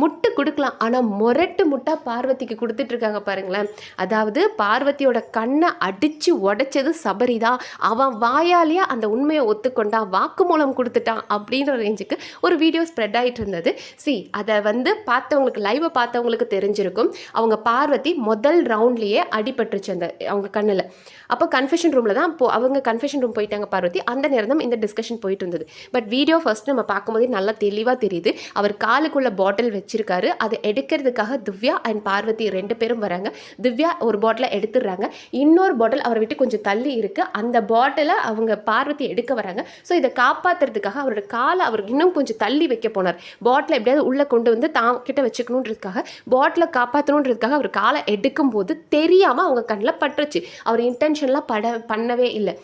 முட்டு கொடுக்கலாம். ஆனால் முரட்டு முட்டா பார்வதிக்கு கொடுத்துட்ருக்காங்க பாருங்களேன். அதாவது பார்வதியோட கண்ணை அடித்து உடைச்சது சபரி தான் அவன் வாயாலேயே அந்த உண்மையை ஒத்துக்கொண்டான். வாக்குமூலம் கொடுத்துட்டான் அப்படின்ற ரேஞ்சுக்கு ஒரு வீடியோ ஸ்ப்ரெட் ஆகிட்டு இருந்தது சி அதை வந்து பார்த்தவங்களுக்கு லைவை பார்த்தவங்களுக்கு தெரிஞ்சிருக்கும். அவங்க பார்வதி முதல் ரவுண்ட்லேயே அடிபட்டுருச்சு அந்த அவங்க கண்ணில். அப்போ கன்ஃபெஷன் ரூமில் தான் போ அவங்க கன்ஃபெஷன் ரூம் போயிட்டாங்க பார்வதி. அந்த நேரம் தான் இந்த டிஸ்கஷன் போயிட்டு இருந்தது பட் வீடியோ ஃபர்ஸ்ட் நம்ம பார்க்கும்போது நல்லா தெளிவாக தெரியுது. அவர் காலுக்குள்ள பாட்டில் வச்சு வச்சிருக்காரு. அதை எடுக்கிறதுக்காக திவ்யா அண்ட் பார்வதி ரெண்டு பேரும் வராங்க. திவ்யா ஒரு பாட்டிலை எடுத்துடுறாங்க. இன்னொரு பாட்டில் அவரை விட்டு கொஞ்சம் தள்ளி இருக்கு. அந்த பாட்டிலை அவங்க பார்வதி எடுக்க வராங்க. ஸோ இதை காப்பாற்றுறதுக்காக அவரோட காலை அவர் இன்னும் கொஞ்சம் தள்ளி வைக்க போனார். பாட்டிலை எப்படியாவது உள்ளே கொண்டு வந்து தான் கிட்ட வச்சுக்கணுன்றதுக்காக பாட்டிலை காப்பாற்றணுன்றதுக்காக அவர் காலை எடுக்கும்போது தெரியாமல் அவங்க கண்ணில் பட்டுருச்சு. அவர் இன்டென்ஷன்லாம் பட பண்ணவே இல்லை.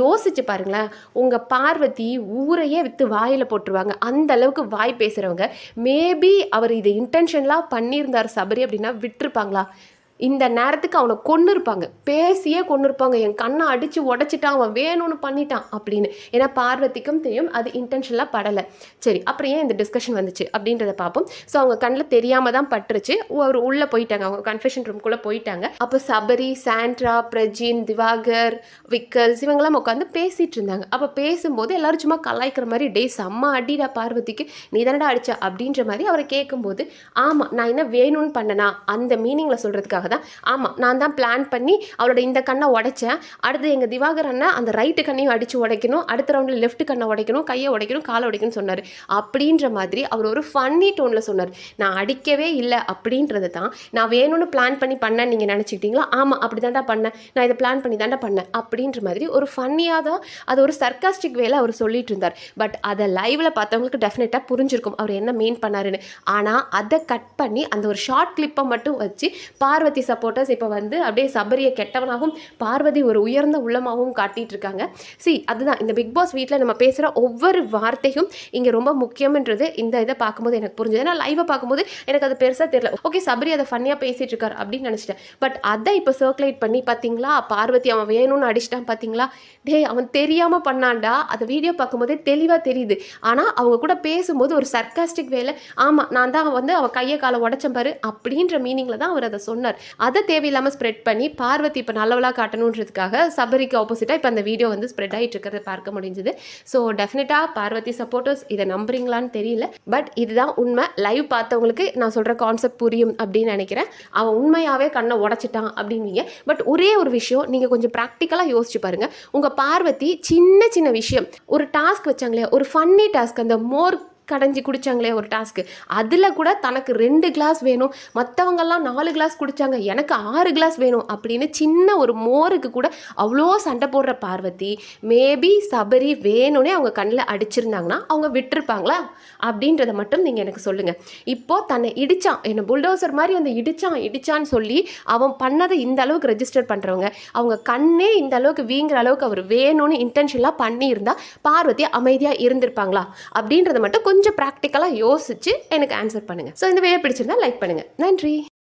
யோசிச்சு பாருங்களேன். உங்கள் பார்வதி ஊரையே விற்று வாயில் போட்டுருவாங்க. அந்த அளவுக்கு வாய் பேசுகிறவங்க மேபி அவர் இதை இன்டென்ஷன்லாம் பண்ணியிருந்தார் சபரி அப்படின்னா விட்டுருப்பாங்களா? இந்த நேரத்துக்கு அவனை கொன்று இருப்பாங்க பேசியே கொண்டு இருப்பாங்க என் கண்ணை அடித்து உடச்சிட்டான் அவன் வேணும்னு பண்ணிட்டான் அப்படின்னு. ஏன்னா பார்வதிக்கும் தெரியும் அது இன்டென்ஷனலாக படலை. சரி அப்புறம் ஏன் இந்த டிஸ்கஷன் வந்துச்சு அப்படின்றத பார்ப்போம். ஸோ அவங்க கண்ணில் தெரியாமல் தான் பட்டுருச்சு. அவர் உள்ளே போயிட்டாங்க. அவங்க கன்ஃபெஷன் ரூம்குள்ளே போயிட்டாங்க. அப்போ சபரி சாண்ட்ரா பிரஜின் திவாகர் விக்கல்ஸ் இவங்கெல்லாம் உட்காந்து பேசிகிட்டு இருந்தாங்க. அப்போ பேசும்போது எல்லாரும் சும்மா கலாய்க்கிற மாதிரி டே செம்ம அடிடா பார்வதிக்கு. நீ தானடா அடிச்சா? அப்படின்ற மாதிரி அவரை கேட்கும்போது ஆமாம் நான் என்ன வேணும்னு பண்ணனா? அந்த மீனிங்கில் சொல்கிறதுக்காக தான் ஆமாம் நான் தான் பிளான் பண்ணி அவளோட இந்த கண்ணை உடைச்சேன். அடுத்து எங்கள் திவாகர் அண்ணன் அந்த ரைட்டு கண்ணையும் அடித்து உடைக்கணும். அடுத்த ரவுண்டில் லெஃப்ட் கண்ணை உடைக்கணும் கையை உடைக்கணும் காலை உடைக்கணும்னு சொன்னார். அப்படின்ற மாதிரி அவர் ஒரு ஃபன்னி டோனில் சொன்னார். நான் அடிக்கவே இல்லை அப்படின்றது தான். நான் வேணும்னு பிளான் பண்ணி பண்ணேன் நீங்கள் நினச்சிக்கிட்டீங்களா? ஆமாம் அப்படி தாண்டா பண்ணேன். நான் இதை பிளான் பண்ணி தாண்டா பண்ணேன். அப்படின்ற மாதிரி ஒரு ஃபன்னியாக தான் அது ஒரு சர்க்காஸ்டிக் வேலை அவர் சொல்லிட்டு இருந்தார். பட் அதை லைவில் பார்த்தவங்களுக்கு டெஃபினட்டாக புரிஞ்சிருக்கும். அவர் என்ன மீன் பண்ணாருன்னு. ஆனால் அதை கட் பண்ணி அந்த ஒரு ஷார்ட் கிளிப்பை மட்டும் வச்சு பார்வதி சப்போர்ட்டர்ஸ் இப்போ வந்து அப்படியே சபரியை கெட்டவனாகவும் பார்வதி ஒரு உயர்ந்த உள்ளமாகவும் காட்டிகிட்டு இருக்காங்க சி அதுதான். இந்த பிக் பாஸ் வீட்டில் நம்ம பேசுகிற ஒவ்வொரு வார்த்தையும் இங்கே ரொம்ப முக்கியம்ன்றது இந்த இதை பார்க்கும்போது எனக்கு புரிஞ்சது. ஏன்னா லைவை பார்க்கும்போது எனக்கு அது பெருசாக தெரியல. ஓகே சபரி அதை ஃபன்னியாக பேசிகிட்டு இருக்கார் அப்படின்னு நினச்சிட்டேன். பட் அதை இப்போ சர்க்குலேட் பண்ணி பார்த்தீங்களா பார்வதி அவன் வேணும்னு அடிச்சிட்டான் பார்த்தீங்களா டேய் அவன் தெரியாமல் பண்ணாண்டா அதை வீடியோ பார்க்கும்போதே தெளிவாக தெரியுது. ஆனால் அவங்க கூட பேசும்போது ஒரு சர்க்காஸ்டிக் வேலை. ஆமாம் நான் தான் வந்து அவன் கையை காலை உடச்சம்பாரு அப்படின்ற மீனிங்கில் தான் அவர் அதை சொன்னார். அதை தேவையில்லாமல் ஸ்ப்ரெட் பண்ணி பார்வதி இப்போ நல்லவளாக காட்டணுன்றதுக்காக சபரிக்கு ஆப்போசிட்டாக இப்போ அந்த வீடியோ வந்து ஸ்ப்ரெட் ஆகிட்டு இருக்கிறத பார்க்க முடிஞ்சுது. ஸோ டெஃபினட்டாக பார்வதி சப்போர்ட்டர்ஸ் இதை நம்புறீங்களான்னு தெரியல. பட் இதுதான் உண்மை. லைவ் பார்த்தவங்களுக்கு நான் சொல்கிற கான்செப்ட் புரியும் அப்படின்னு நினைக்கிறேன். அவன் உண்மையாகவே கண்ணை உடச்சிட்டான் அப்படின்னீங்க. பட் ஒரே ஒரு விஷயம் நீங்கள் கொஞ்சம் ப்ராக்டிக்கலாக யோசிச்சு பாருங்கள் உங்கள் பார்வதி சின்ன சின்ன விஷயம். ஒரு டாஸ்க் வச்சாங்களே ஒரு ஃபன்னி டாஸ்க் அந்த மோர் கடைஞ்சி குடித்தாங்களே ஒரு டாஸ்க்கு அதில் கூட தனக்கு ரெண்டு கிளாஸ் வேணும். மற்றவங்கெல்லாம் நாலு கிளாஸ் குடித்தாங்க எனக்கு ஆறு கிளாஸ் வேணும் அப்படின்னு சின்ன ஒரு மோருக்கு கூட அவ்வளோ சண்டை போடுற பார்வதி மேபி சபரி வேணும்னே அவங்க கண்ணில் அடிச்சிருந்தாங்கன்னா அவங்க விட்டுருப்பாங்களா? அப்படின்றத மட்டும் நீங்கள் எனக்கு சொல்லுங்கள் இப்போது தன்னை இடித்தான் என்னை புல்டோசர் மாதிரி வந்து இடித்தான் இடித்தான்னு சொல்லி அவன் பண்ணதை இந்த அளவுக்கு ரெஜிஸ்டர் பண்ணுறவங்க அவங்க கண்ணே இந்த அளவுக்கு வீங்குற அளவுக்கு அவர் வேணும்னு இன்டென்ஷனலாக பண்ணியிருந்தால் பார்வதி அமைதியாக இருந்திருப்பாங்களா? அப்படின்றத மட்டும் கொஞ்சம் ப்ராக்டிக்கலாக யோசிச்சு எனக்கு ஆன்சர் பண்ணுங்கள் ஸோ இந்த வீடியோ பிடிச்சிருந்தா லைக் பண்ணுங்கள் நன்றி.